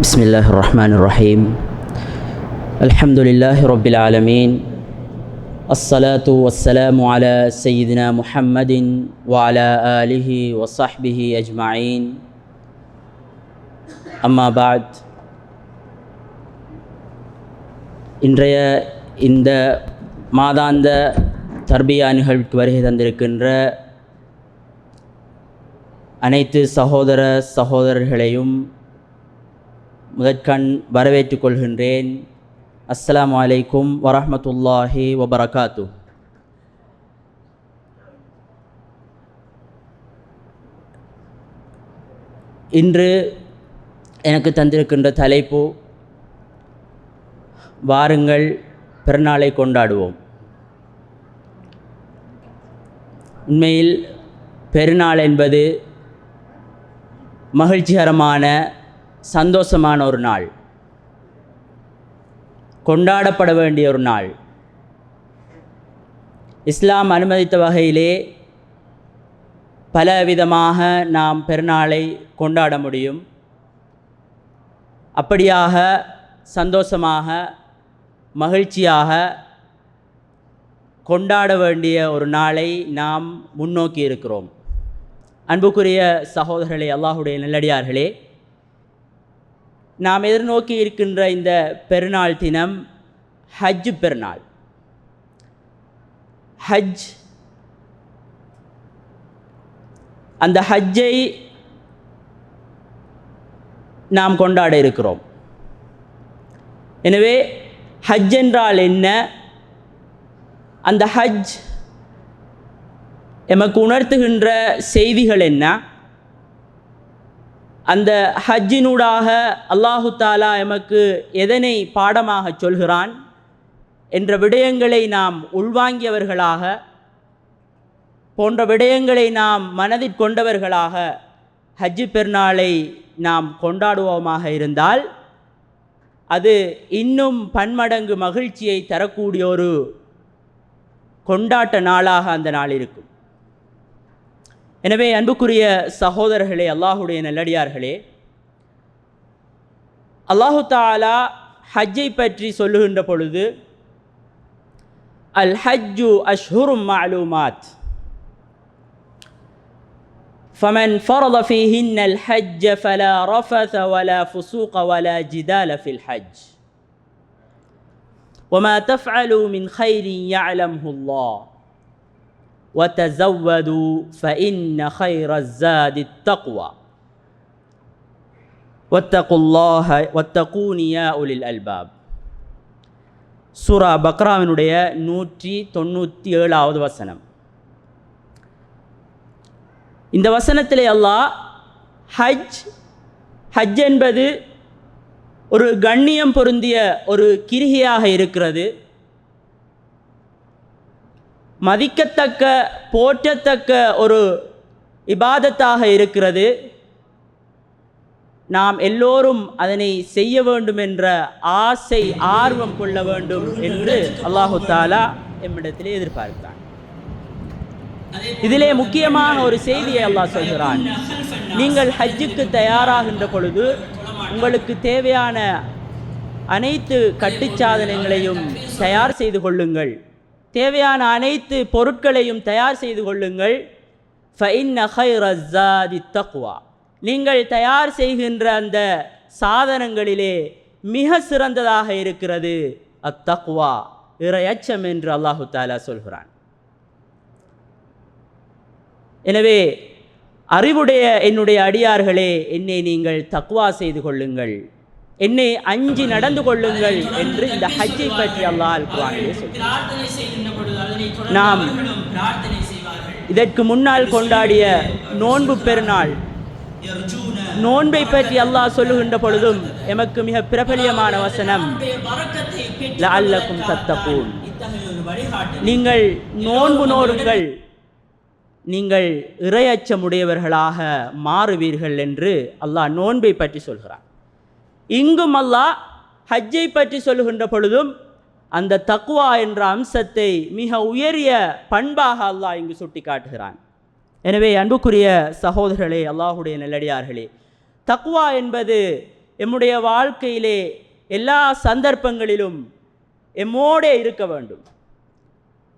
بسم الله الرحمن الرحيم الحمد لله رب العالمين الصلاة والسلام على سيدنا محمد وعلى آله وصحبه أجمعين أما بعد இன்றைய இந்த மாதாந்த தர்பியா நிகழ்வுக்கு வருகை தந்திருக்கின்ற அனைத்து சகோதர சகோதரர்களையும் முதற்கண் வரவேற்று கொள்கின்றேன். அஸ்ஸலாமு அலைக்கும் வரமத்துல்லாஹி வபரகாத்து. இன்று எனக்கு தந்திருக்கின்ற தலைப்பு வாருங்கள் பிறநாளை கொண்டாடுவோம். உண்மையில் பெருநாள் என்பது மகிழ்ச்சிகரமான சந்தோஷமான ஒரு நாள் கொண்டாடப்பட வேண்டிய ஒரு நாள் இஸ்லாம் அனுமதித்த வகையிலே பல விதமாக நாம் பெருநாளை கொண்டாட முடியும். அப்படியாக சந்தோஷமாக மகிழ்ச்சியாக கொண்டாட வேண்டிய ஒரு நாளை நாம் முன்னோக்கி இருக்கிறோம் அன்புக்குரிய சகோதரர்களே அல்லாஹுடைய நல்லடியார்களே நாம் எதிர்நோக்கி இருக்கின்ற இந்த பெருநாள் தினம் ஹஜ் பெருநாள். ஹஜ். அந்த ஹஜ்ஜை நாம் கொண்டாட இருக்கிறோம். எனவே ஹஜ் என்றால் என்ன? அந்த ஹஜ் எமக்கு உணர்த்துகின்ற செய்திகள் என்ன? அந்த ஹஜ்ஜினூடாக அல்லாஹு தாலா எமக்கு எதனை பாடமாக சொல்கிறான் என்ற விடயங்களை நாம் உள்வாங்கியவர்களாக போன்ற விடயங்களை நாம் மனதில் கொண்டவர்களாக ஹஜ்ஜு பெருநாளை நாம் கொண்டாடுவோமாக இருந்தால் அது இன்னும் பன்மடங்கு மகிழ்ச்சியை தரக்கூடிய ஒரு கொண்டாட்ட நாளாக அந்த நாள் இருக்கும். எனவே அன்புக்குரிய சகோதரர்களே அல்லாஹுடைய நல்லடியார்களே அல்லாஹு தாலா ஹஜ்ஜை பற்றி சொல்லுகின்ற பொழுது அல் ஹஜ்ஜு அஷ்ஹுரும் மாலூமாத் فمن فرض فيهن الحج فلا رفث ولا فسوق ولا جدال في الحج وما تفعلوا من خير يعلمه الله وتزودوا فإن خير الزاد التقوى واتقوا الله واتقون يا أولي الألباب சூரா பக்ராவினுடைய நூற்றி தொண்ணூற்றி ஏழாவது வசனம் இந்த வசனத்திலே அல்லாஹ் ஹஜ் ஹஜ் என்பது ஒரு கண்ணியம் பொருந்திய ஒரு கிரிகையாக இருக்கிறது மதிக்கத்தக்க போற்றத்தக்க ஒரு இபாதத்தாக இருக்கிறது. நாம் எல்லோரும் அதனை செய்ய வேண்டும் என்ற ஆசை ஆர்வம் கொள்ள வேண்டும் என்று அல்லாஹு தாலா எம்மிடத்திலே எதிர்பார்க்கிறான் இதிலே முக்கியமான ஒரு செய்தியை அல்லாஹ் சொல்கிறான். நீங்கள் ஹஜ்ஜுக்கு தயாராகின்ற பொழுது உங்களுக்கு தேவையான அனைத்து கட்டுச்சாதனங்களையும் தயார் செய்து கொள்ளுங்கள். தேவையான அனைத்து பொருட்களையும் தயார் செய்து கொள்ளுங்கள். தக்வா நீங்கள் தயார் செய்கின்ற அந்த சாதனங்களிலே மிக சிறந்ததாக இருக்கிறது. அத்தக்குவா இறையச்சம் என்று அல்லாஹு தாலா சொல்கிறான். எனவே அறிவுடைய என்னுடைய அடியார்களே என்னை நீங்கள் தக்வா செய்து கொள்ளுங்கள். என்னை அஞ்சி நடந்து கொள்ளுங்கள் என்று இந்த ஹஜ்ஜை பற்றி அல்லாஹ் குரானிலே நாம் இதற்கு முன்னால் கொண்டாடிய நோன்பு பெருநாள். நோன்பை பற்றி அல்லாஹ் சொல்லுகின்ற பொழுதும் எமக்கு மிக பிரபலியமான வசனம் லஅல்லக்கும் தத்தப்பூன் நீங்கள் நோன்பு நோருங்கள் நீங்கள் இரையச்சமுடையவர்களாக மாறுவீர்கள் என்று அல்லாஹ் நோன்பை பற்றி சொல்கிறான். இங்கும் அல்லாஹ் ஹஜ்ஜை பற்றி சொல்லுகின்ற பொழுதும் அந்த தக்குவா என்ற அம்சத்தை மிக உயரிய பண்பாக அல்லாஹ் இங்கு சுட்டி காட்டுகிறான் எனவே அன்புக்குரிய சகோதரர்களே அல்லாஹுடைய நல்லடியார்களே தக்குவா என்பது எம்முடைய வாழ்க்கையிலே எல்லா சந்தர்ப்பங்களிலும் எம்மோடே இருக்க வேண்டும்.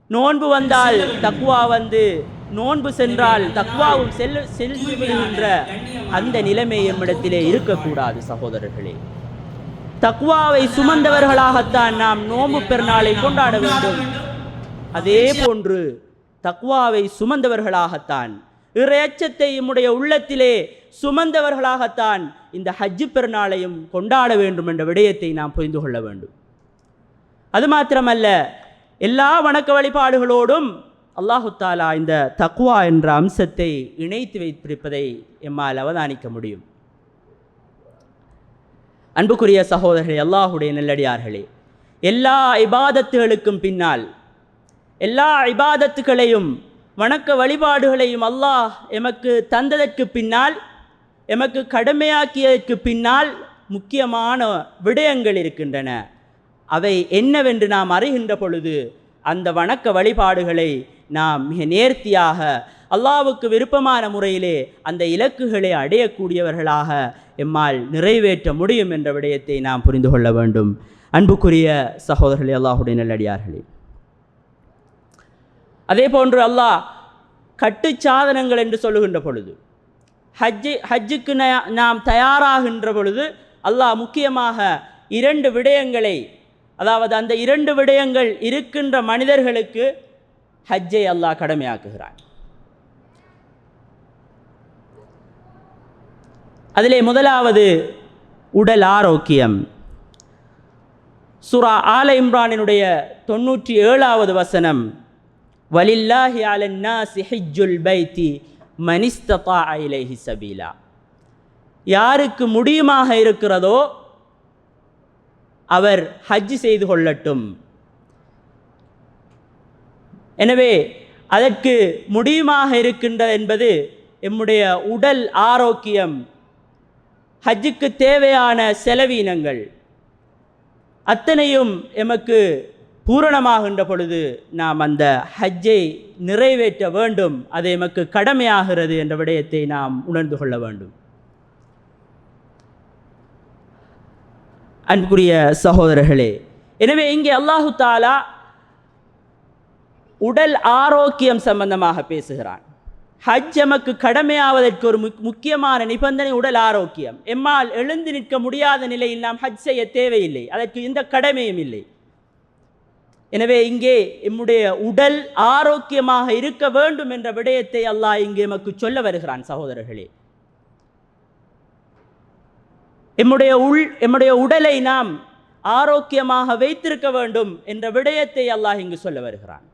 நோன்பு வந்தால் தக்குவா வந்து நோன்பு சென்றால் தக்வாவும் செல் சென்று விடுகின்ற அந்த நிலைமை எம்மிடத்திலே இருக்கக்கூடாது சகோதரர்களே. தக்வாவை சுமந்தவர்களாகத்தான் நாம் நோன்பு பெருநாளை கொண்டாட வேண்டும். அதே போன்று தக்வாவை சுமந்தவர்களாகத்தான் இறையச்சத்தை நம்முடைய உள்ளத்திலே சுமந்தவர்களாகத்தான் இந்த ஹஜ்ஜு பெருநாளையும் கொண்டாட வேண்டும் என்ற விடயத்தை நாம் புரிந்து கொள்ள வேண்டும். அது மாத்திரமல்ல எல்லா வணக்க வழிபாடுகளோடும் அல்லாஹு தாலா இந்த தக்குவா என்ற அம்சத்தை இணைத்து வைத்திருப்பதை எம்மால் அவதானிக்க முடியும். அன்புக்குரிய சகோதரர்களே அல்லாஹுடைய நல்லடியார்களே எல்லா இபாதத்துகளுக்கும் பின்னால் எல்லா இபாதத்துகளையும் வணக்க வழிபாடுகளையும் அல்லாஹ் எமக்கு தந்ததற்கு பின்னால் எமக்கு கடமையாக்கியதற்கு பின்னால் முக்கியமான விடயங்கள் இருக்கின்றன. அவை என்னவென்று நாம் அறிகின்ற பொழுது அந்த வணக்க வழிபாடுகளை நாம் மிக நேர்த்தியாக அல்லாவுக்கு விருப்பமான முறையிலே அந்த இலக்குகளை அடையக்கூடியவர்களாக எம்மால் நிறைவேற்ற முடியும் என்ற விடயத்தை நாம் புரிந்து கொள்ள வேண்டும். அன்புக்குரிய சகோதரர்களே அல்லாஹுடைய நல்லடியார்களே. அதே போன்று அல்லாஹ் கட்டுச்சாதனங்கள் என்று சொல்லுகின்ற பொழுது ஹஜ்ஜு ஹஜ்ஜுக்கு நாம் தயாராகின்ற பொழுது அல்லாஹ் முக்கியமாக இரண்டு விடயங்களை அதாவது அந்த இரண்டு விடயங்கள் இருக்கின்ற மனிதர்களுக்கு ஹஜ்ஜை அல்லாஹ் கடமையாக்குகிறான் அதிலே முதலாவது உடல் ஆரோக்கியம் சுரா ஆல இம்ரானினுடைய தொண்ணூற்றி ஏழாவது வசனம் வலில்லாஹி அலன்னாசி ஹிஜ்ஜுல் பைத்தி மனிஸ்தபா இலைஹி சபீலா யாருக்கு முடியுமாக இருக்கிறதோ அவர் ஹஜ் செய்து கொள்ளட்டும் எனவே அதற்கு முடியுமாக இருக்கின்றது என்பது எம்முடைய உடல் ஆரோக்கியம் ஹஜ்ஜுக்கு தேவையான செலவீனங்கள். அத்தனையும் எமக்கு பூரணமாகின்ற பொழுது நாம் அந்த ஹஜ்ஜை நிறைவேற்ற வேண்டும். அது எமக்கு கடமையாகிறது என்ற விடயத்தை நாம் உணர்ந்து கொள்ள வேண்டும். அன்புக்குரிய சகோதரர்களே எனவே இங்கே அல்லாஹு தாலா உடல் ஆரோக்கியம் சம்பந்தமாக பேசுகிறான். ஹஜ் எமக்கு கடமையாவதற்கு ஒரு முக்கியமான நிபந்தனை உடல் ஆரோக்கியம். எம்மால் எழுந்து நிற்க முடியாத நிலையில் நாம் ஹஜ் செய்ய தேவையில்லை. அதற்கு எந்த கடமையும் இல்லை. எனவே இங்கே எம்முடைய உடல் ஆரோக்கியமாக இருக்க வேண்டும் என்ற விடயத்தை அல்லாஹ் இங்கே எமக்கு சொல்ல வருகிறான் சகோதரர்களே. எம்முடைய உள் எம்முடைய உடலை நாம் ஆரோக்கியமாக வைத்திருக்க வேண்டும் என்ற விடயத்தை அல்லாஹ் இங்கு சொல்ல வருகிறான்.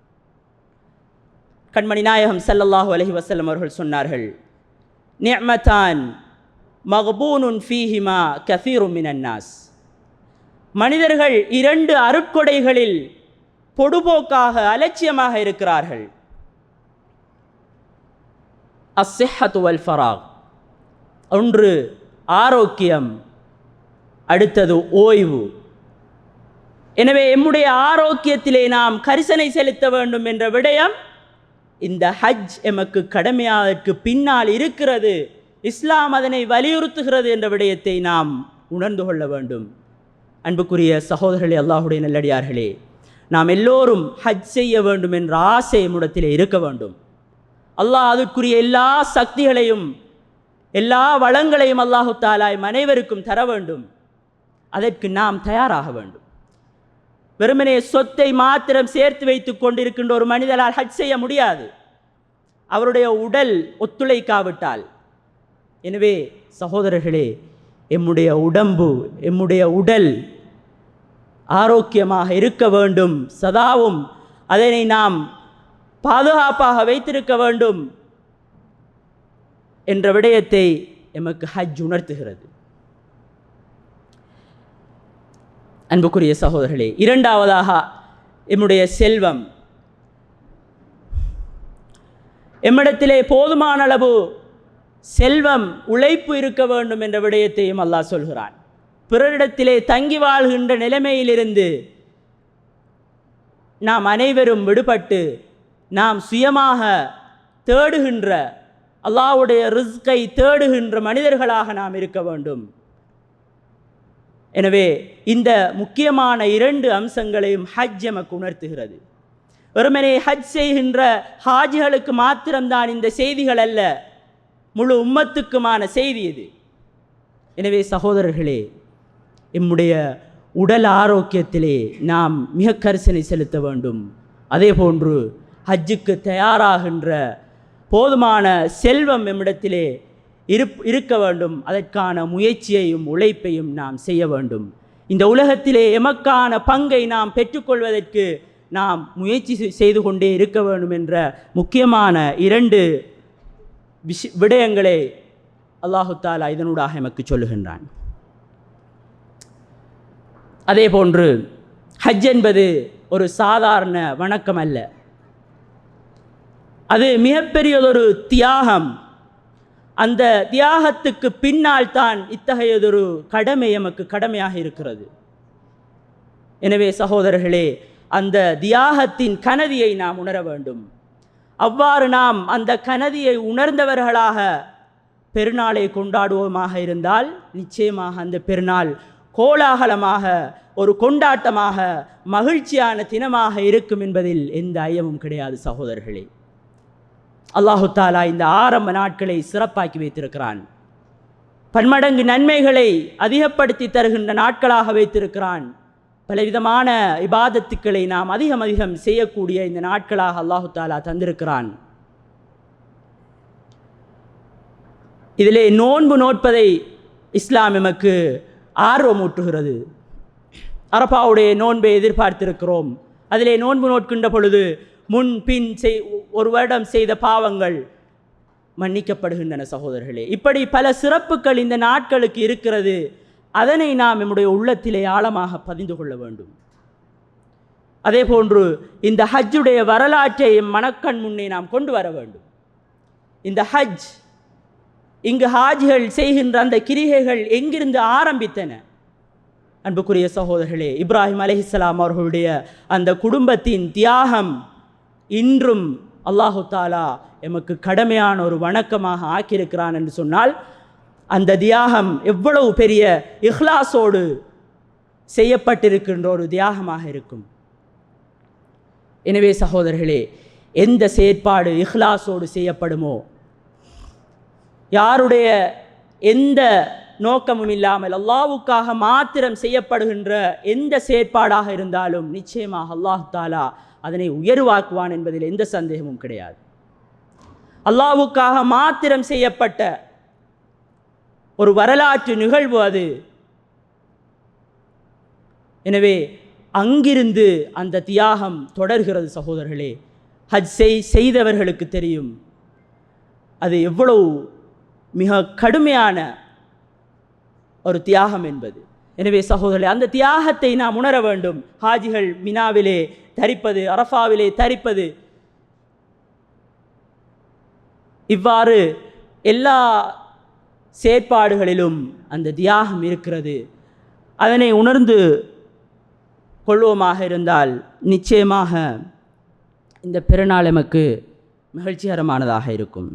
கண்மணி நாயகம் சல்லல்லாஹு அலஹி வசல்லம் அவர்கள் சொன்னார்கள் நியமத்தான் மகபூனுன் ஃபீஹிமா கஃபீரும் மனிதர்கள் இரண்டு அருட்கொடைகளில் பொடுபோக்காக அலட்சியமாக இருக்கிறார்கள். அஸ்ஸிஹத்து ஃபராக். ஒன்று ஆரோக்கியம் அடுத்தது ஓய்வு. எனவே எம்முடைய ஆரோக்கியத்திலே நாம் கரிசனை செலுத்த வேண்டும் என்ற விடயம் இந்த ஹஜ் எமக்கு கடமையாதற்கு பின்னால் இருக்கிறது. இஸ்லாம் அதனை வலியுறுத்துகிறது என்ற விடயத்தை நாம் உணர்ந்து கொள்ள வேண்டும். அன்புக்குரிய சகோதரர்களே அல்லாஹுடைய நல்லடியார்களே நாம் எல்லோரும் ஹஜ் செய்ய வேண்டும் என்ற ஆசை முடத்திலே இருக்க வேண்டும். அல்லாஹ் அதற்குரிய எல்லா சக்திகளையும் எல்லா வளங்களையும் அல்லாஹு தாலாய் அனைவருக்கும் தர வேண்டும். அதற்கு நாம் தயாராக வேண்டும். வெறுமனே சொத்தை மாத்திரம் சேர்த்து வைத்துக் கொண்டிருக்கின்ற ஒரு மனிதரால் ஹஜ் செய்ய முடியாது. அவருடைய உடல் ஒத்துழைக்காவிட்டால். எனவே சகோதரர்களே எம்முடைய உடம்பு எம்முடைய உடல் ஆரோக்கியமாக இருக்க வேண்டும். சதாவும் அதனை நாம் பாதுகாப்பாக வைத்திருக்க வேண்டும். என்ற விடயத்தை எமக்கு ஹஜ் உணர்த்துகிறது. அன்புக்குரிய சகோதரர்களே இரண்டாவதாக எம்முடைய செல்வம். எம்மிடத்திலே போதுமான அளவு செல்வம் உழைப்பு இருக்க வேண்டும் என்ற விடயத்தையும் அல்லாஹ் சொல்கிறான். பிறரிடத்திலே தங்கி வாழ்கின்ற நிலைமையிலிருந்து நாம் அனைவரும் விடுபட்டு நாம் சுயமாக தேடுகின்ற அல்லாஹ்வுடைய ரிஸ்கை தேடுகின்ற மனிதர்களாக நாம் இருக்க வேண்டும். எனவே இந்த முக்கியமான இரண்டு அம்சங்களையும் ஹஜ் எமக்கு உணர்த்துகிறது. வெறுமனே ஹஜ் செய்கின்ற ஹாஜிகளுக்கு மாத்திரம்தான் இந்த செய்திகள் அல்ல முழு உம்மத்துக்குமான செய்தி இது. எனவே சகோதரர்களே எம்முடைய உடல் ஆரோக்கியத்திலே நாம் மிக கரிசனை செலுத்த வேண்டும். அதே போன்று ஹஜ்ஜுக்கு தயாராகின்ற போதுமான செல்வம் எம்மிடத்திலே இருக்க வேண்டும். அதற்கான முயற்சியையும் உழைப்பையும் நாம் செய்ய வேண்டும். இந்த உலகத்திலே எமக்கான பங்கை நாம் பெற்றுக்கொள்வதற்கு நாம் முயற்சி செய்து கொண்டே இருக்க வேண்டும் என்ற முக்கியமான இரண்டு விஷ விடயங்களை அல்லாஹு தாலா இதனூடாக எமக்கு சொல்லுகின்றான். அதே போன்று ஹஜ் என்பது ஒரு சாதாரண வணக்கம் அல்ல. அது மிகப்பெரியதொரு தியாகம். அந்த தியாகத்துக்கு பின்னால் தான் இத்தகையதொரு கடமை எமக்கு கடமையாக இருக்கிறது. எனவே சகோதரர்களே அந்த தியாகத்தின் கனதியை நாம் உணர வேண்டும். அவ்வாறு நாம் அந்த கனதியை உணர்ந்தவர்களாக பெருநாளை கொண்டாடுவோமாக இருந்தால் நிச்சயமாக அந்த பெருநாள் கோலாகலமாக ஒரு கொண்டாட்டமாக மகிழ்ச்சியான தினமாக இருக்கும் என்பதில் எந்த ஐயமும் கிடையாது சகோதரர்களே. அல்லாஹு தாலா இந்த ஆரம்ப நாட்களை சிறப்பாக்கி வைத்திருக்கிறான். பன்மடங்கு நன்மைகளை அதிகப்படுத்தி தருகின்ற நாட்களாக வைத்திருக்கிறான். பலவிதமான இபாதத்துக்களை நாம் அதிகம் அதிகம் செய்யக்கூடிய இந்த நாட்களாக அல்லாஹு தாலா தந்திருக்கிறான். இதிலே நோன்பு நோட்பதை இஸ்லாம் எமக்கு ஆர்வமூட்டுகிறது. அரபாவுடைய நோன்பை எதிர்பார்த்திருக்கிறோம். அதிலே நோன்பு நோட்கின்ற பொழுது முன் பின் செய் ஒரு வருடம் செய்த பாவங்கள் மன்னிக்கப்படுகின்றன சகோதரர்களே. இப்படி பல சிறப்புகள் இந்த நாட்களுக்கு இருக்கிறது. அதனை நாம் நம்முடைய உள்ளத்திலே ஆழமாக பதிந்து கொள்ள வேண்டும். அதே போன்று இந்த ஹஜ்ஜுடைய வரலாற்றை மனக்கண் முன்னே நாம் கொண்டு வர வேண்டும். இந்த ஹஜ் இங்கு ஹாஜிகள் செய்கின்ற அந்த கிரிகைகள் எங்கிருந்து ஆரம்பித்தன? அன்புக்குரிய சகோதரர்களே இப்ராஹிம் அலைஹிஸ்ஸலாம் அவர்களுடைய அந்த குடும்பத்தின் தியாகம் இன்றும் அல்லாஹு தாலா எமக்கு கடமையான ஒரு வணக்கமாக ஆக்கியிருக்கிறான் என்று சொன்னால் அந்த தியாகம் எவ்வளவு பெரிய இஹ்லாஸோடு செய்யப்பட்டிருக்கின்ற ஒரு தியாகமாக இருக்கும். எனவே சகோதரர்களே எந்த செயற்பாடு இஹ்லாஸோடு செய்யப்படுமோ யாருடைய எந்த நோக்கமும் இல்லாமல் அல்லாவுக்காக மாத்திரம் செய்யப்படுகின்ற எந்த செயற்பாடாக இருந்தாலும் நிச்சயமாக அல்லாஹ் தாலா அதனை உயர்வாக்குவான் என்பதில் எந்த சந்தேகமும் கிடையாது. அல்லாவுக்காக மாத்திரம் செய்யப்பட்ட ஒரு வரலாற்று நிகழ்வு அது. எனவே அங்கிருந்து அந்த தியாகம் தொடர்கிறது சகோதரர்களே. ஹஜ் செய் செய்தவர்களுக்கு தெரியும். அது எவ்வளவு மிக கடுமையான ஒரு தியாகம் என்பது. எனவே சகோதரர்களே அந்த தியாகத்தை நாம் உணர வேண்டும். ஹாஜிகள் மினாவிலே தரிப்பது அரஃபாவிலே தரிப்பது. இவ்வாறு எல்லா செயற்பாடுகளிலும் அந்த தியாகம் இருக்கிறது. அதனை உணர்ந்து கொள்வோமாக இருந்தால் நிச்சயமாக இந்த பெருநாள் எமக்கு மகிழ்ச்சிகரமானதாக இருக்கும்.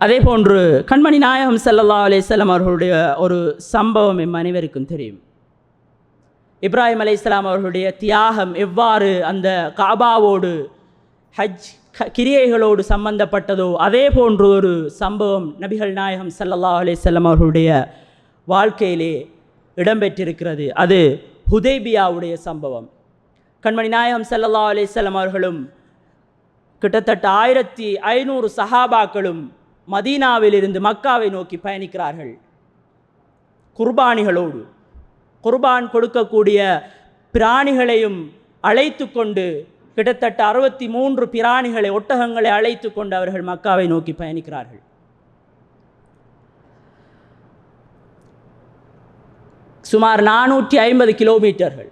அதே போன்று கண்மணி நாயகம் ஸல்லல்லாஹு அலிஸ்லாம் அவர்களுடைய ஒரு சம்பவம் எம் அனைவருக்கும் தெரியும். இப்ராஹிம் அலைஹிஸ்ஸலாம் அவர்களுடைய தியாகம் எவ்வாறு அந்த காபாவோடு ஹஜ் க- கிரியைகளோடு சம்பந்தப்பட்டதோ அதே போன்று ஒரு சம்பவம் நபிகள் நாயகம் சல்லல்லா அலைஹி அவர்களுடைய வாழ்க்கையிலே இடம்பெற்றிருக்கிறது. அது ஹுதேபியாவுடைய சம்பவம். கண்மணி நாயகம் சல்லல்லா அலைஹி அவர்களும் கிட்டத்தட்ட ஆயிரத்தி ஐநூறு சஹாபாக்களும் மதீனாவிலிருந்து மக்காவை நோக்கி பயணிக்கிறார்கள். குர்பானிகளோடு. குர்பான் கொடுக்கக்கூடிய பிராணிகளையும் அழைத்து கொண்டு கிட்டத்தட்ட அறுபத்தி மூன்று பிராணிகளை ஒட்டகங்களை அழைத்து கொண்டு அவர்கள் மக்காவை நோக்கி பயணிக்கிறார்கள். சுமார் நானூற்றி ஐம்பது கிலோமீட்டர்கள்.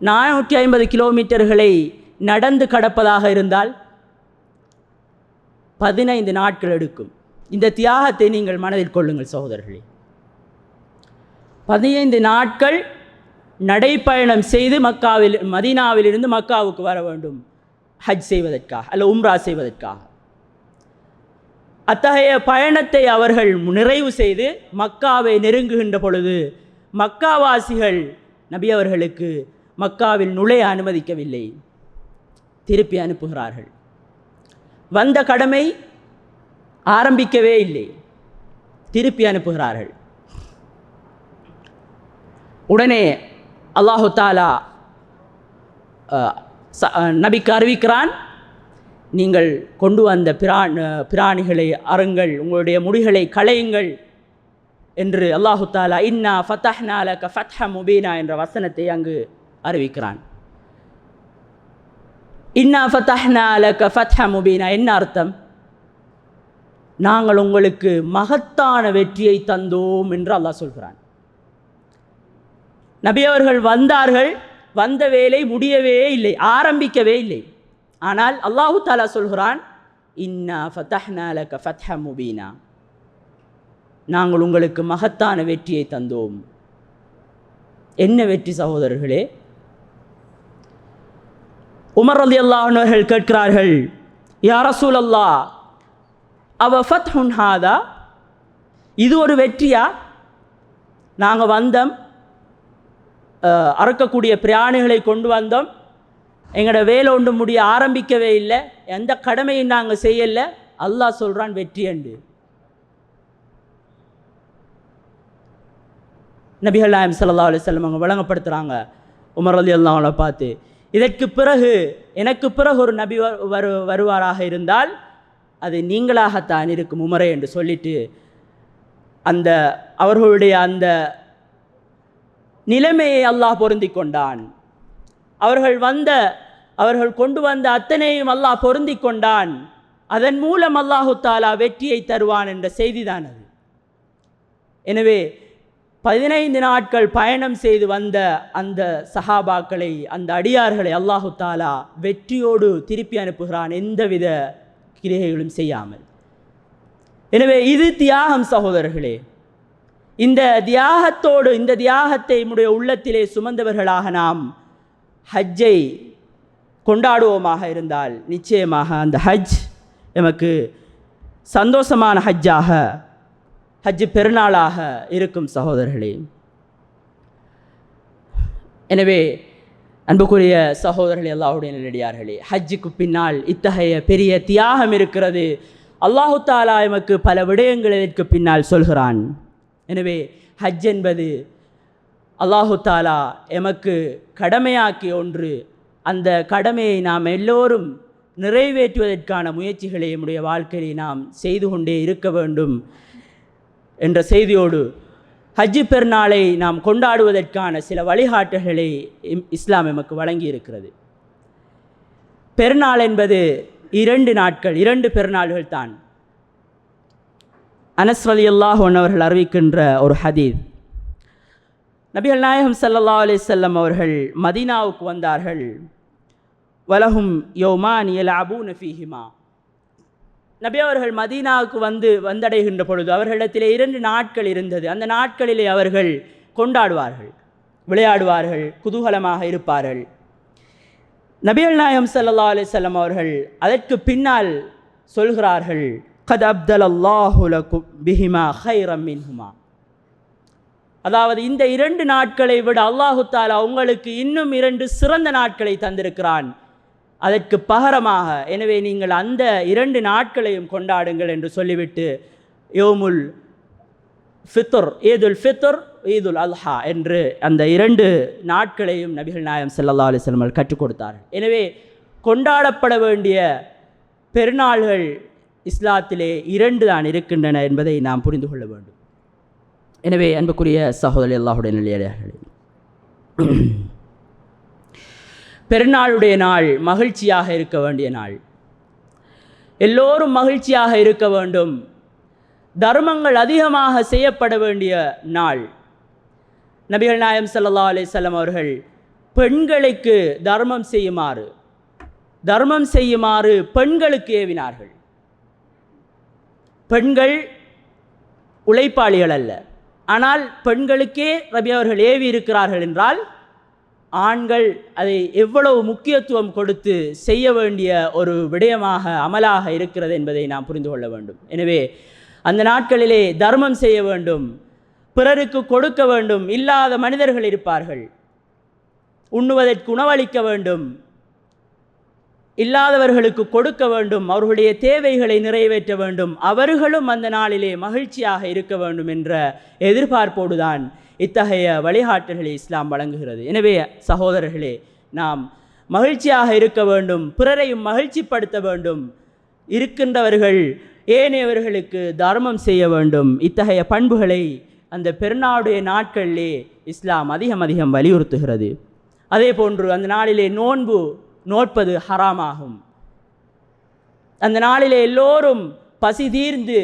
நானூற்றி ஐம்பது கிலோமீட்டர்களை நடந்து கடப்பதாக இருந்தால் பதினைந்து நாட்கள் எடுக்கும். இந்த தியாகத்தை நீங்கள் மனதில் கொள்ளுங்கள் சகோதரர்களே. பதினைந்து நாட்கள் நடைப்பயணம் செய்து மக்காவில் மதீனாவிலிருந்து மக்காவுக்கு வர வேண்டும். ஹஜ் செய்வதற்காக அல்ல உம்ரா செய்வதற்காக. அத்தகைய பயணத்தை அவர்கள் நிறைவு செய்து மக்காவை நெருங்குகின்ற பொழுது மக்காவாசிகள் நபி அவர்களுக்கு மக்காவில் நுழைய அனுமதிக்கவில்லை. திருப்பி அனுப்புகிறார்கள். வந்த கடமை ஆரம்பிக்கவே இல்லை. திருப்பி அனுப்புகிறார்கள். உடனே அல்லாஹு தாலா ச- நபிக்கு அறிவிக்கிறான் நீங்கள் கொண்டு வந்த பிராண் பிராணிகளை அருங்கள் உங்களுடைய முடிகளை களையுங்கள் என்று அல்லாஹு தாலா இன்னா ஃபத்தஹ்னால க ஃபத்ஹ முபீனா என்ற வசனத்தை அங்கு அறிவிக்கிறான். இன்னா ஃபத்தஹ்னா லக ஃபத்ஹ முபீனா என்ன அர்த்தம்? நாங்கள் உங்களுக்கு மகத்தான வெற்றியை தந்தோம் என்று அல்லாஹ் சொல்கிறான். நபி அவர்கள் வந்தார்கள் வந்த வேலை முடியவே இல்லை ஆரம்பிக்கவே இல்லை. ஆனால் அல்லாஹு தாலா சொல்கிறான் இன்னா ஃபத்தஹ்னா லக ஃபத்ஹ முபீனா நாங்கள் உங்களுக்கு மகத்தான வெற்றியை தந்தோம். என்ன வெற்றி சகோதரர்களே? உமர் அலி அல்லாஹர்கள் கேட்கிறார்கள் யா ரசூல் அல்லாஹ் அவ ஃபத்ஹுன் ஹாதா? இது ஒரு வெற்றியா? நாங்கள் வந்தோம் அறுக்கக்கூடிய பிராணிகளை கொண்டு வந்தோம். எங்களோட வேலை ஒன்று முடிய ஆரம்பிக்கவே இல்லை. எந்த கடமையும் நாங்கள் செய்யலை. அல்லாஹ் சொல்கிறான் வெற்றி என்று. நபிகள் நாயம் சல்லா அலைஹி செல்லம் அவங்க வழங்கப்படுத்துகிறாங்க உமர் அலி அல்லாஹ்வை பார்த்து இதற்கு பிறகு எனக்கு பிறகு ஒரு நபி வரு- வரு வருவாராக இருந்தால் அது நீங்களாகத்தான் இருக்கும் உமரை என்று சொல்லிட்டு அந்த அவர்களுடைய அந்த நிலைமையை அல்லாஹ் பொருந்தி கொண்டான். அவர்கள் வந்த அவர்கள் கொண்டு வந்த அத்தனையும் அல்லாஹ் பொருந்தி கொண்டான். அதன் மூலம் அல்லாஹு தாலா வெற்றியை தருவான் என்ற செய்திதான் அது. எனவே பதினைந்து நாட்கள் பயணம் செய்து வந்த அந்த சஹாபாக்களை அந்த அடியார்களை அல்லாஹு தாலா வெற்றியோடு திருப்பி அனுப்புகிறான் எந்தவித கிரிகைகளும் செய்யாமல். எனவே இது தியாகம் சகோதரர்களே. இந்த தியாகத்தோடு இந்த தியாகத்தை நம்முடைய உள்ளத்திலே சுமந்தவர்களாக நாம் ஹஜ்ஜை கொண்டாடுவோமாக இருந்தால் நிச்சயமாக அந்த ஹஜ் எமக்கு சந்தோஷமான ஹஜ்ஜாக ஹஜ்ஜு பெருநாளாக இருக்கும் சகோதரர்களே. எனவே அன்புக்குரிய சகோதரர்களே அல்லாஹுடைய நல்லடியார்களே ஹஜ்ஜுக்கு பின்னால் இத்தகைய பெரிய தியாகம் இருக்கிறது. அல்லாஹு தாலா எமக்கு பல விடயங்கள் இதற்கு பின்னால் சொல்கிறான். எனவே ஹஜ் என்பது அல்லாஹு தாலா எமக்கு கடமையாக்கிய ஒன்று. அந்த கடமையை நாம் எல்லோரும் நிறைவேற்றுவதற்கான முயற்சிகளை நம்முடைய வாழ்க்கையை நாம் செய்து கொண்டே இருக்க வேண்டும். என்ற செய்தியோடு ஹஜ்ஜி பெருநாளை நாம் கொண்டாடுவதற்கான சில வழிகாட்டுகளை இம்- இஸ்லாம் எமக்கு வழங்கி இருக்கிறது பெருநாள் என்பது இரண்டு நாட்கள் இரண்டு பெருநாள்கள் தான். அனஸ் அல்லாஹ் அவர்கள் அறிவிக்கின்ற ஒரு ஹதீத். நபிகள் நாயகம் சல்லா அலைஹி அவர்கள் மதீனாவுக்கு வந்தார்கள். வலகும் யோமான் எல் யலஅபூன ஃபீஹிமா. நபி அவர்கள் மதீனாவுக்கு வந்து வந்தடைகின்ற பொழுது அவர்களிடத்திலே இரண்டு நாட்கள் இருந்தது. அந்த நாட்களிலே அவர்கள் கொண்டாடுவார்கள் விளையாடுவார்கள் குதூகலமாக இருப்பார்கள். நபிகள் நாயம் சல்லா அலிசல்லம் அவர்கள் அதற்கு பின்னால் சொல்கிறார்கள் கத் அப்தல் அல்லாஹுலக்கும் பிஹிமா ஹைரம் மின்ஹுமா. அதாவது இந்த இரண்டு நாட்களை விட அல்லாஹு தாலா உங்களுக்கு இன்னும் இரண்டு சிறந்த நாட்களை தந்திருக்கிறான். அதற்கு பகரமாக எனவே நீங்கள் அந்த இரண்டு நாட்களையும் கொண்டாடுங்கள் என்று சொல்லிவிட்டு யோமுல் ஃபித்துர் ஈதுல் ஃபித்துர் ஈதுல் அல்ஹா என்று அந்த இரண்டு நாட்களையும் நபிகள் நாயம் ஸல்லல்லாஹு அலைஹி வஸல்லம் கற்றுக் கொடுத்தார்கள். எனவே கொண்டாடப்பட வேண்டிய பெருநாள்கள் இஸ்லாத்திலே இரண்டு தான் இருக்கின்றன என்பதை நாம் புரிந்து கொள்ள வேண்டும். எனவே அன்புக்குரிய சகோதரி அல்லாஹுடைய நிலையாளர்களே பெருநாளுடைய நாள் மகிழ்ச்சியாக இருக்க வேண்டிய நாள். எல்லோரும் மகிழ்ச்சியாக இருக்க வேண்டும். தர்மங்கள் அதிகமாக செய்யப்பட வேண்டிய நாள். நபிகள் நாயம் சல்லா அலிசல்லம் அவர்கள் பெண்களுக்கு தர்மம் செய்யுமாறு தர்மம் செய்யுமாறு பெண்களுக்கு ஏவினார்கள். பெண்கள் உழைப்பாளிகள் அல்ல. ஆனால் பெண்களுக்கே ரபி அவர்கள் ஏவி இருக்கிறார்கள் என்றால் ஆண்கள் அதை எவ்வளவு முக்கியத்துவம் கொடுத்து செய்ய வேண்டிய ஒரு விடயமாக அமலாக இருக்கிறது என்பதை நாம் புரிந்து கொள்ள வேண்டும். எனவே அந்த நாட்களிலே தர்மம் செய்ய வேண்டும் பிறருக்கு கொடுக்க வேண்டும் இல்லாத மனிதர்கள் இருப்பார்கள். உண்ணுவதற்கு உணவளிக்க வேண்டும் இல்லாதவர்களுக்கு கொடுக்க வேண்டும் அவர்களுடைய தேவைகளை நிறைவேற்ற வேண்டும் அவர்களும் அந்த நாளிலே மகிழ்ச்சியாக இருக்க வேண்டும் என்ற எதிர்பார்ப்போடுதான் இத்தகைய வழிகாட்டல்களை இஸ்லாம் வழங்குகிறது. எனவே சகோதரர்களே நாம் மகிழ்ச்சியாக இருக்க வேண்டும் பிறரையும் மகிழ்ச்சிப்படுத்த வேண்டும். இருக்கின்றவர்கள் ஏனையவர்களுக்கு தர்மம் செய்ய வேண்டும். இத்தகைய பண்புகளை அந்த பெருநாளுடைய நாட்களிலே இஸ்லாம் அதிகம் அதிகம் வலியுறுத்துகிறது. அதே போன்று அந்த நாளிலே நோன்பு நோட்பது ஹராமாகும். அந்த நாளிலே எல்லோரும் பசி தீர்ந்து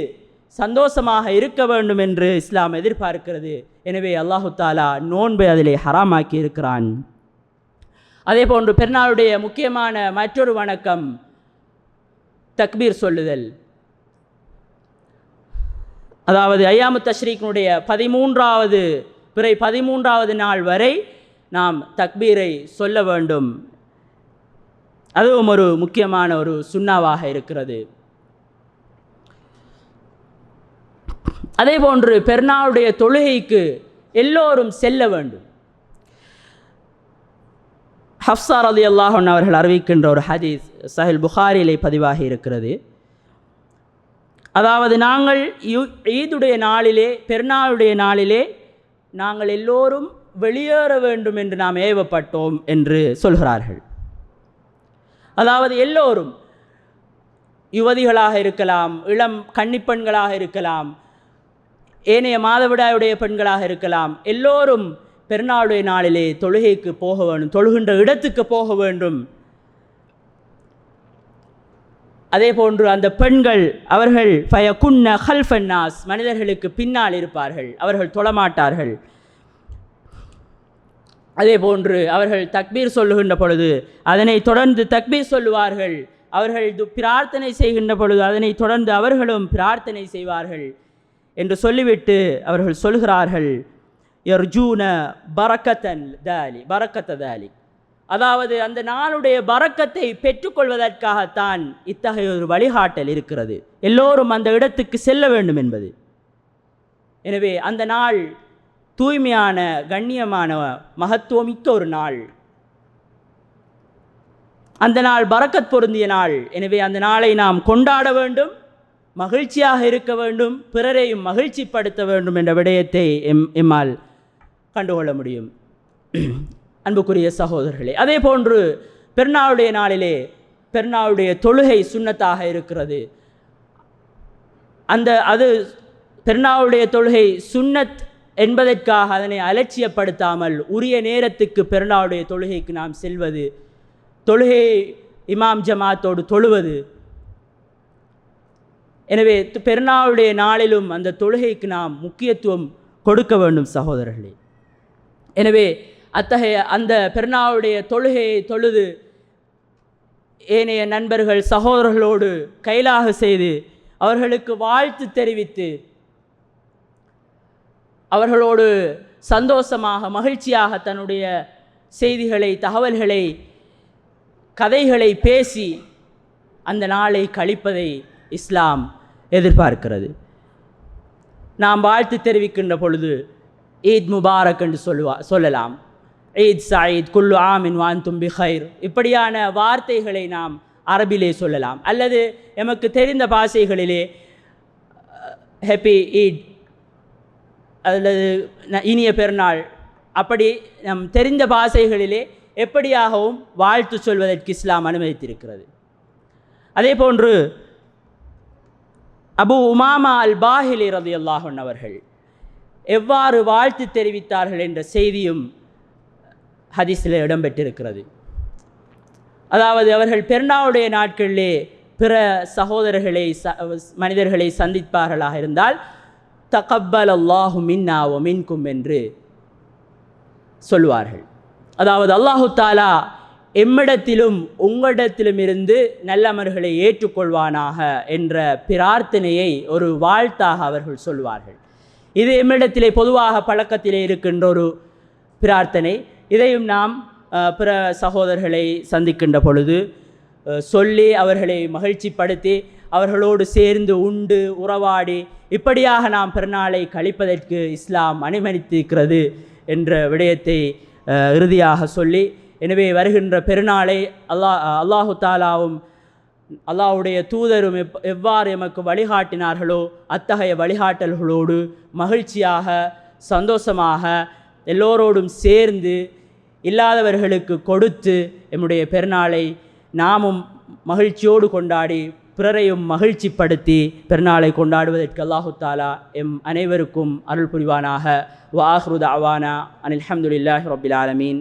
சந்தோஷமாக இருக்க வேண்டும் என்று இஸ்லாம் எதிர்பார்க்கிறது. எனவே அல்லாஹு தாலா நோன்பை அதிலே ஹராமாக்கி இருக்கிறான். அதே போன்று பெருநாளுடைய முக்கியமான மற்றொரு வணக்கம் தக்பீர் சொல்லுதல். அதாவது ஐயாமு தஷ்ரீக்கினுடைய பதிமூன்றாவது பிறை பதிமூன்றாவது நாள் வரை நாம் தக்பீரை சொல்ல வேண்டும். அதுவும் ஒரு முக்கியமான ஒரு சுண்ணாவாக இருக்கிறது. அதே போன்று பெருநாளுடைய தொழுகைக்கு எல்லோரும் செல்ல வேண்டும். ஹப்சார் அலி அல்லாஹன் அவர்கள் அறிவிக்கின்ற ஒரு ஹதீஸ் சஹில் புகாரிலே பதிவாகி இருக்கிறது. அதாவது நாங்கள் யு- ஈதுடைய நாளிலே பெருநாளுடைய நாளிலே நாங்கள் எல்லோரும் வெளியேற வேண்டும் என்று நாம் ஏவப்பட்டோம் என்று சொல்கிறார்கள். அதாவது எல்லோரும் யுவதிகளாக இருக்கலாம் இளம் கன்னிப்பெண்களாக இருக்கலாம் ஏனைய மாதவிடாயுடைய பெண்களாக இருக்கலாம். எல்லோரும் பெருநாளுடைய நாளிலே தொழுகைக்கு போக வேண்டும் தொழுகின்ற இடத்துக்கு போக வேண்டும். அதே போன்று அந்த பெண்கள் அவர்கள் ஃபயகுன்ன ஹல்ஃபன்னாஸ் மனிதர்களுக்கு பின்னால் இருப்பார்கள். அவர்கள் தொழமாட்டார்கள். அதே போன்று அவர்கள் தக்பீர் சொல்லுகின்ற பொழுது அதனை தொடர்ந்து தக்பீர் சொல்லுவார்கள். அவர்கள் து- பிரார்த்தனை செய்கின்ற பொழுது அதனை தொடர்ந்து அவர்களும் பிரார்த்தனை செய்வார்கள். என்று சொல்லிவிட்டு அவர்கள் சொல்கிறார்கள் யர்ஜூன பரக்கத்தன் தாலி பரக்கத்த தாலி. அதாவது அந்த நாளுடைய பறக்கத்தை பெற்றுக்கொள்வதற்காகத்தான் இத்தகைய ஒரு வழிகாட்டல் இருக்கிறது. எல்லோரும் அந்த இடத்துக்கு செல்ல வேண்டும் என்பது. எனவே அந்த நாள் தூய்மையான கண்ணியமான மகத்துவமிக்க ஒரு நாள். அந்த நாள் பறக்கத் பொருந்திய நாள். எனவே அந்த நாளை நாம் கொண்டாட வேண்டும். மகிழ்ச்சியாக இருக்க வேண்டும் பிறரையும் மகிழ்ச்சிப்படுத்த வேண்டும் என்ற விடயத்தை எம் எம்மால் கண்டுகொள்ள முடியும். அன்புக்குரிய சகோதரர்களே அதே போன்று பெருநாளுடைய நாளிலே பெருநாளுடைய தொழுகை சுன்னத்தாக இருக்கிறது. அந்த அது பெருநாளுடைய தொழுகை சுன்னத் என்பதற்காக அதனை அலட்சியப்படுத்தாமல் உரிய நேரத்துக்கு பெருநாளுடைய தொழுகைக்கு நாம் செல்வது தொழுகையை இமாம் ஜமாத்தோடு தொழுவது எனவே பெருநாளுடைய நாளிலும் அந்த தொழுகைக்கு நாம் முக்கியத்துவம் கொடுக்க வேண்டும் சகோதரர்களே. எனவே அத்தகைய அந்த பெருநாளுடைய தொழுகையை தொழுது ஏனைய நண்பர்கள் சகோதரர்களோடு கைலாக செய்து அவர்களுக்கு வாழ்த்து தெரிவித்து அவர்களோடு சந்தோஷமாக மகிழ்ச்சியாக தன்னுடைய செய்திகளை தகவல்களை கதைகளை பேசி அந்த நாளை கழிப்பதை இஸ்லாம் எதிர்பார்க்கிறது. நாம் வாழ்த்து தெரிவிக்கின்ற பொழுது ஈத் முபாரக் என்று சொல்லுவா சொல்லலாம். ஈத் சாயித் குல்லு ஆமின் வான் தும்பி ஹைர் இப்படியான வார்த்தைகளை நாம் அரபிலே சொல்லலாம். அல்லது எமக்கு தெரிந்த பாஷைகளிலே ஹெப்பி ஈட் அல்லது இனிய பெருநாள் அப்படி நம் தெரிந்த பாஷைகளிலே எப்படியாகவும் வாழ்த்து சொல்வதற்கு இஸ்லாம் அனுமதித்திருக்கிறது. அதே போன்று அபு உமாமா அல் பாஹிலி ரதியல்லாஹன் அவர்கள் எவ்வாறு வாழ்த்து தெரிவித்தார்கள் என்ற செய்தியும் ஹதீஸில் இடம்பெற்றிருக்கிறது. அதாவது அவர்கள் பெருநாளுடைய நாட்களிலே பிற சகோதரர்களை ச மனிதர்களை சந்திப்பார்களாக இருந்தால் தகப்பல் அல்லாஹு மின்னா மின்கும் என்று சொல்லுவார்கள். அதாவது அல்லாஹு தாலா எம்மிடத்திலும் உங்களிடத்திலும் இருந்து நல்லமர்களை ஏற்றுக்கொள்வானாக என்ற பிரார்த்தனையை ஒரு வாழ்த்தாக அவர்கள் சொல்வார்கள். இது எம்மிடத்திலே பொதுவாக பழக்கத்திலே இருக்கின்ற ஒரு பிரார்த்தனை. இதையும் நாம் பிற சகோதரர்களை சந்திக்கின்ற பொழுது சொல்லி அவர்களை மகிழ்ச்சிப்படுத்தி அவர்களோடு சேர்ந்து உண்டு உறவாடி இப்படியாக நாம் பிறநாளை கழிப்பதற்கு இஸ்லாம் அனுமதித்திருக்கிறது என்ற விடயத்தை இறுதியாக சொல்லி எனவே வருகின்ற பெருநாளை அல்லாஹ் அல்லாஹு தாலாவும் அல்லாஹ்வுடைய தூதரும் எப் எவ்வாறு எமக்கு வழிகாட்டினார்களோ அத்தகைய வழிகாட்டல்களோடு மகிழ்ச்சியாக சந்தோஷமாக எல்லோரோடும் சேர்ந்து இல்லாதவர்களுக்கு கொடுத்து எம்முடைய பெருநாளை நாமும் மகிழ்ச்சியோடு கொண்டாடி பிறரையும் மகிழ்ச்சிப்படுத்தி பெருநாளை கொண்டாடுவதற்கு அல்லாஹு தாலா எம் அனைவருக்கும் அருள் புரிவானாக. வாஹ்ருத் அவானா அனில் அஹமதுல்லாஹி ரபில் ஆலமீன்.